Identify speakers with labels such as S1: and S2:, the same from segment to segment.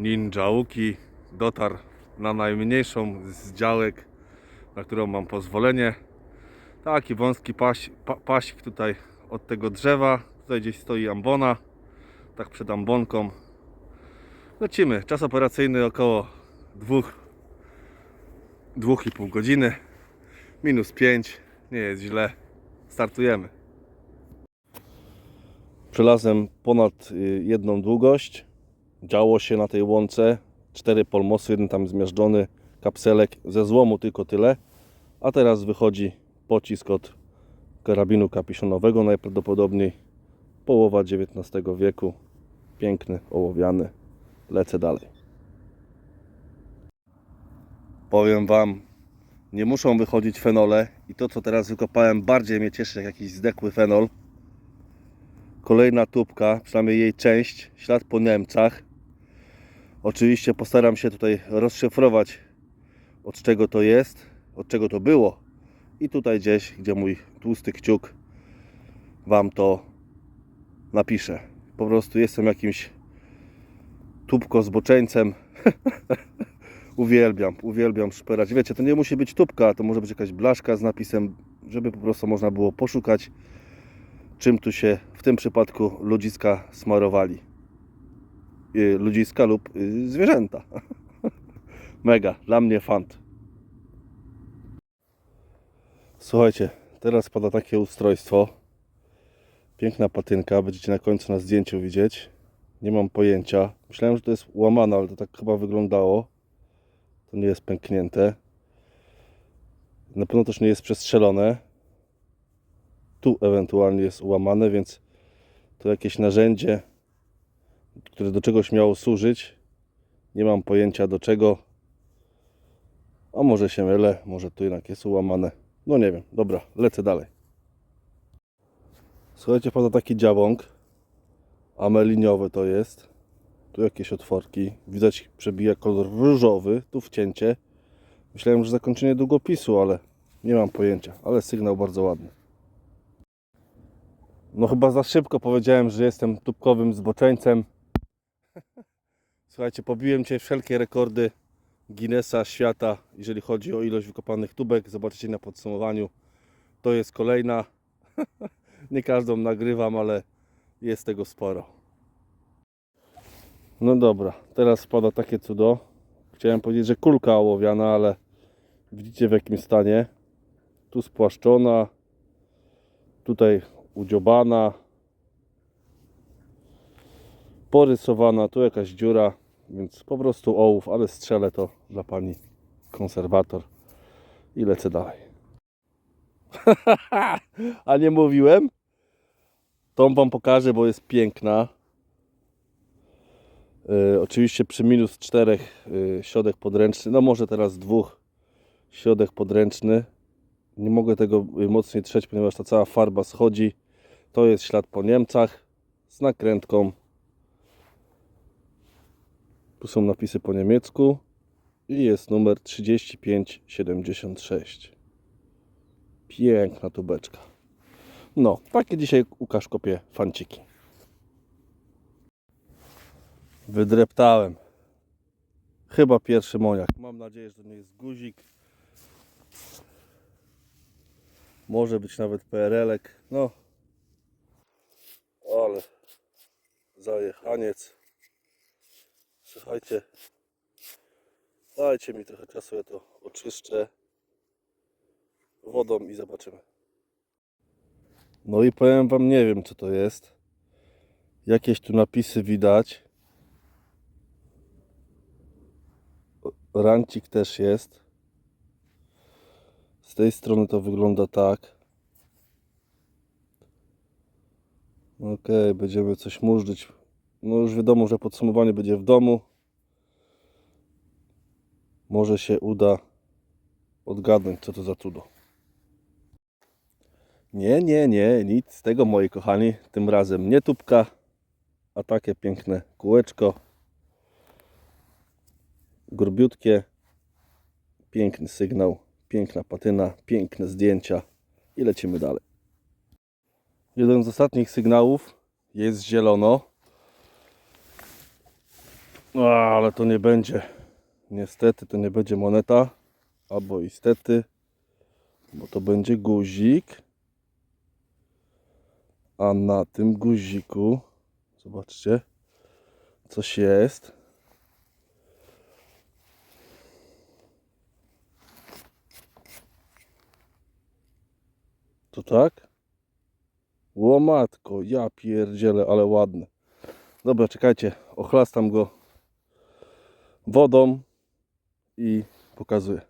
S1: Ninja Łuki dotarł na najmniejszą z działek, na którą mam pozwolenie. Taki wąski paś, pa, pasik tutaj od tego drzewa. Tutaj gdzieś stoi ambona. Tak przed ambonką. Lecimy. Czas operacyjny około 2 2,5 godziny. Minus 5. Nie jest źle. Startujemy. Przelazłem ponad y, jedną długość. Działo się na tej łące. Cztery polmosy, jeden tam zmiażdżony, kapselek ze złomu tylko tyle. A teraz wychodzi pocisk od karabinu kapiszonowego, najprawdopodobniej połowa XIX wieku. Piękny, ołowiany. Lecę dalej. Powiem Wam, nie muszą wychodzić fenole i to co teraz wykopałem bardziej mnie cieszy jak jakiś zdechły fenol. Kolejna tubka, przynajmniej jej część, ślad po Niemcach. Oczywiście postaram się tutaj rozszyfrować od czego to jest, od czego to było. I tutaj gdzieś, gdzie mój tłusty kciuk Wam to napiszę. Po prostu jestem jakimś tubko zboczeńcem. uwielbiam, uwielbiam szperać. Wiecie, to nie musi być tubka, to może być jakaś blaszka z napisem, żeby po prostu można było poszukać, czym tu się w tym przypadku ludziska smarowali. Y, Ludziska lub y, zwierzęta. Mega, dla mnie fant. Słuchajcie, teraz pada takie ustrojstwo. Piękna patynka, będziecie na końcu na zdjęciu widzieć. Nie mam pojęcia. Myślałem, że to jest łamane, ale to tak chyba wyglądało. To nie jest pęknięte. Na pewno też nie jest przestrzelone. Tu ewentualnie jest ułamane, więc to jakieś narzędzie, które do czegoś miało służyć. Nie mam pojęcia do czego. A może się mylę, może tu jednak jest ułamane. No nie wiem. Dobra, lecę dalej. Słuchajcie, pada taki dziabąk. Ameliniowy to jest. Tu jakieś otworki. Widać przebija kolor różowy. Tu wcięcie. Myślałem, że zakończenie długopisu, ale nie mam pojęcia. Ale sygnał bardzo ładny. No chyba za szybko powiedziałem, że jestem tubkowym zboczeńcem. Słuchajcie, pobiłem dzisiaj wszelkie rekordy Guinnessa świata, jeżeli chodzi o ilość wykopanych tubek. Zobaczycie na podsumowaniu. To jest kolejna. Nie każdą nagrywam, ale jest tego sporo. No dobra, teraz spada takie cudo. Chciałem powiedzieć, że kulka ołowiana, ale widzicie w jakim stanie. Tu spłaszczona, tutaj udziobana, porysowana, tu jakaś dziura, więc po prostu ołów, ale strzelę to dla pani konserwator i lecę dalej. A nie mówiłem? Tą wam pokażę, bo jest piękna. Yy, oczywiście przy minus 4 yy, środek podręczny, no może teraz dwóch środek podręczny. Nie mogę tego y, mocniej trzeć, ponieważ ta cała farba schodzi. To jest ślad po Niemcach z nakrętką. Tu są napisy po niemiecku i jest numer 3576. Piękna tubeczka. No, takie dzisiaj Łukasz kopie fanciki. Wydreptałem. Chyba pierwszy moniak. Mam nadzieję, że to nie jest guzik. Może być nawet PRL-ek. No. Ale zajechaniec. Słuchajcie. Dajcie mi trochę czasu, ja to oczyszczę wodą i zobaczymy. No i powiem wam, nie wiem co to jest. Jakieś tu napisy widać. Rancik też jest. Z tej strony to wygląda tak. Ok, będziemy coś murzyć. No już wiadomo, że podsumowanie będzie w domu. Może się uda odgadnąć, co to za cudo. Nie, nie, nie, nic z tego, moi kochani. Tym razem nie tubka, a takie piękne kółeczko. Grubiutkie. Piękny sygnał, piękna patyna, piękne zdjęcia i lecimy dalej. Jeden z ostatnich sygnałów jest zielono. No, ale to nie będzie. Niestety to nie będzie moneta. Albo istety. Bo to będzie guzik. A na tym guziku, zobaczcie, coś jest. To tak? Łomatko, ja pierdzielę, ale ładne. Dobra, czekajcie, ochlastam go wodą i pokazuję.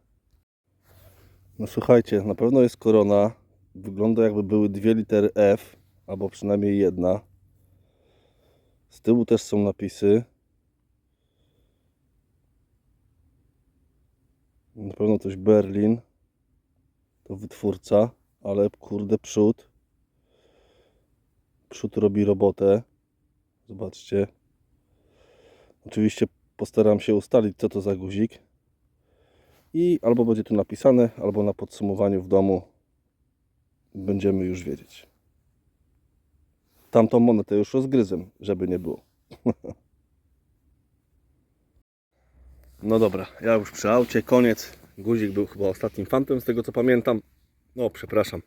S1: No słuchajcie, na pewno jest korona. Wygląda jakby były dwie litery F, albo przynajmniej jedna. Z tyłu też są napisy. Na pewno coś Berlin. To wytwórca, ale kurde przód. Przód robi robotę. Zobaczcie. Oczywiście postaram się ustalić, co to za guzik. I albo będzie tu napisane, albo na podsumowaniu w domu będziemy już wiedzieć. Tamtą monetę już rozgryzłem, żeby nie było. No dobra, ja już przy aucie, koniec. Guzik był chyba ostatnim fantem, z tego co pamiętam. No, przepraszam.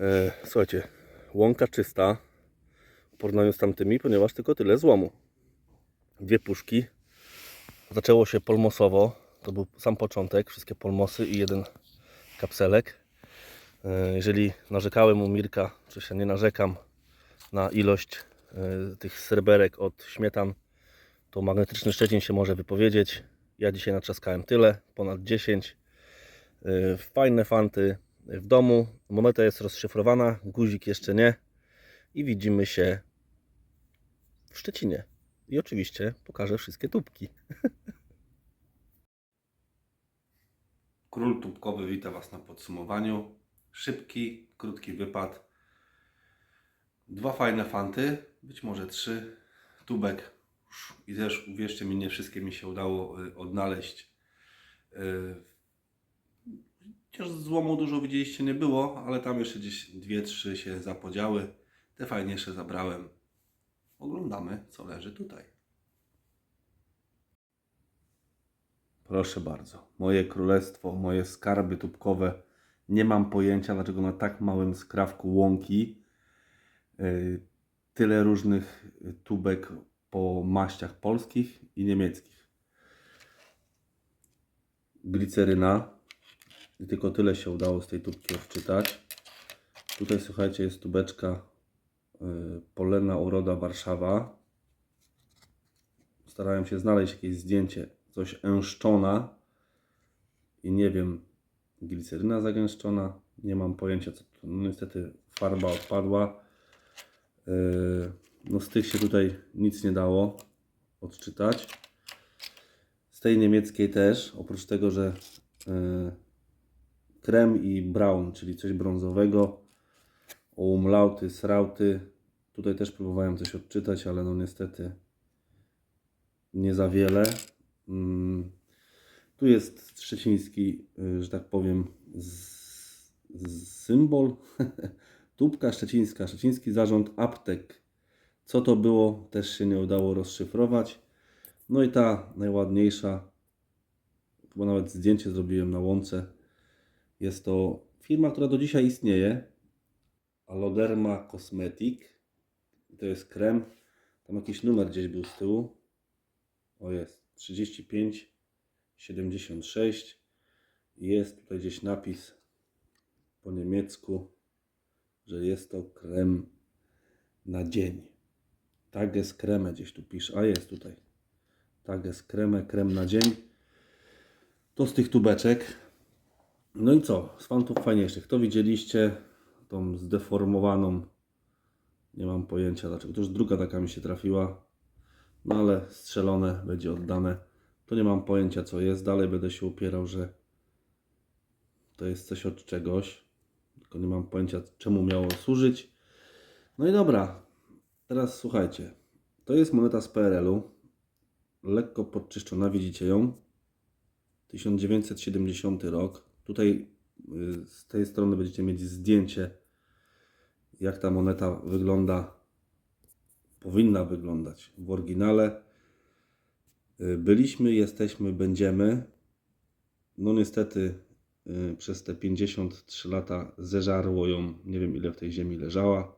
S1: E, słuchajcie, łąka czysta w porównaniu z tamtymi, ponieważ tylko tyle złomu. Dwie puszki. Zaczęło się polmosowo. To był sam początek, wszystkie polmosy i jeden kapselek. E, Jeżeli narzekałem u Mirka, czy się nie narzekam na ilość e, tych sreberek od śmietan, to magnetyczny Szczecin się może wypowiedzieć. Ja dzisiaj natrzaskałem tyle, ponad 10. E, Fajne fanty w domu. Moneta jest rozszyfrowana, guzik jeszcze nie. I widzimy się w Szczecinie. I oczywiście pokażę wszystkie tubki.
S2: Król Tubkowy wita Was na podsumowaniu. Szybki, krótki wypad. Dwa fajne fanty, być może trzy. Tubek. I też uwierzcie mi, nie wszystkie mi się udało y, odnaleźć. Y, Chociaż złomu dużo widzieliście nie było, ale tam jeszcze gdzieś dwie, trzy się zapodziały. Te fajniejsze zabrałem. Oglądamy, co leży tutaj. Proszę bardzo, moje królestwo, moje skarby tubkowe. Nie mam pojęcia, dlaczego na tak małym skrawku łąki yy, tyle różnych y, tubek po maściach polskich i niemieckich. Gliceryna. Tylko tyle się udało z tej tubki odczytać. Tutaj słuchajcie, jest tubeczka Polena Uroda Warszawa. Starałem się znaleźć jakieś zdjęcie, coś ęszczona i nie wiem, gliceryna zagęszczona, nie mam pojęcia co to, no niestety farba odpadła. Yy, No z tych się tutaj nic nie dało odczytać. Z tej niemieckiej też, oprócz tego, że yy, krem i brown, czyli coś brązowego, umlauty, srauty. Tutaj też próbowałem coś odczytać, ale no niestety nie za wiele. Mm, Tu jest szczeciński, y, że tak powiem, symbol. Tubka szczecińska, szczeciński zarząd aptek. Co to było, też się nie udało rozszyfrować. No i ta najładniejsza, chyba nawet zdjęcie zrobiłem na łące. Jest to firma, która do dzisiaj istnieje. Aloderma Cosmetic. To jest krem. Tam jakiś numer gdzieś był z tyłu. O jest 35 76 i jest tutaj gdzieś napis po niemiecku, że jest to krem na dzień. Tages kremę gdzieś tu pisze, a jest tutaj. Tages kremę, krem na dzień. To z tych tubeczek. No i co? Z fantów fajniejszych. To widzieliście tą zdeformowaną. Nie mam pojęcia dlaczego. To już druga taka mi się trafiła. No ale strzelone będzie oddane. To nie mam pojęcia co jest. Dalej będę się upierał, że to jest coś od czegoś. Tylko nie mam pojęcia czemu miało służyć. No i dobra. Teraz słuchajcie. To jest moneta z PRL-u. Lekko podczyszczona, widzicie ją. 1970 rok. Tutaj y, z tej strony będziecie mieć zdjęcie jak ta moneta wygląda powinna wyglądać w oryginale. Y, Byliśmy, jesteśmy, będziemy. No niestety y, przez te 53 lata zeżarło ją, nie wiem ile w tej ziemi leżała.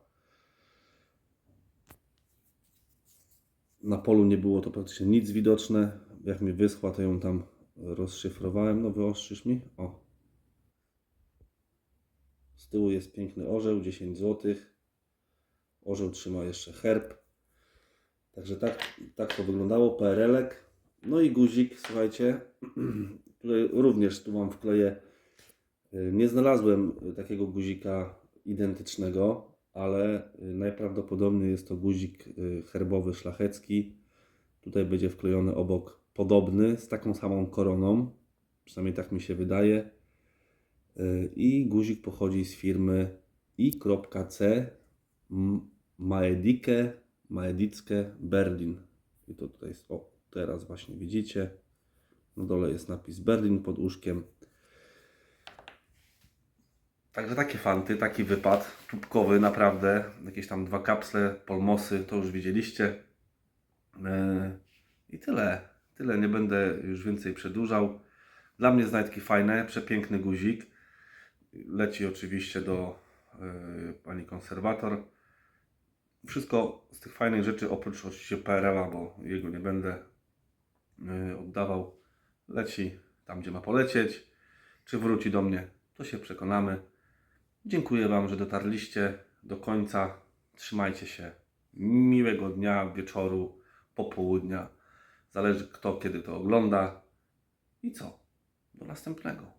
S2: Na polu nie było to praktycznie nic widoczne. Jak mi wyschła, to ją tam rozszyfrowałem. No wyostrzysz mi? O. Z tyłu jest piękny orzeł, 10 zł. Orzeł trzyma jeszcze herb. Także tak, tak to wyglądało. PRL-ek. No i guzik, słuchajcie, również tu mam wkleję. Y, Nie znalazłem takiego guzika identycznego, ale y, najprawdopodobniej jest to guzik y, herbowy szlachecki. Tutaj będzie wklejony obok podobny z taką samą koroną. Przynajmniej tak mi się wydaje. Y, I guzik pochodzi z firmy i.c Maedike, Maedicke Berlin. I to tutaj jest, o, teraz właśnie widzicie. Na dole jest napis Berlin pod łóżkiem. Także takie fanty, taki wypad tubkowy, naprawdę. Jakieś tam dwa kapsle, polmosy, to już widzieliście. Yy, I tyle. Tyle, nie będę już więcej przedłużał. Dla mnie znajdki fajne, przepiękny guzik. Leci oczywiście do yy, pani konserwator. Wszystko z tych fajnych rzeczy, oprócz oczywiście PRL-a, bo jego nie będę yy, oddawał, leci tam, gdzie ma polecieć. Czy wróci do mnie, to się przekonamy. Dziękuję Wam, że dotarliście do końca. Trzymajcie się. Miłego dnia, wieczoru, popołudnia. Zależy kto kiedy to ogląda. I co? Do następnego.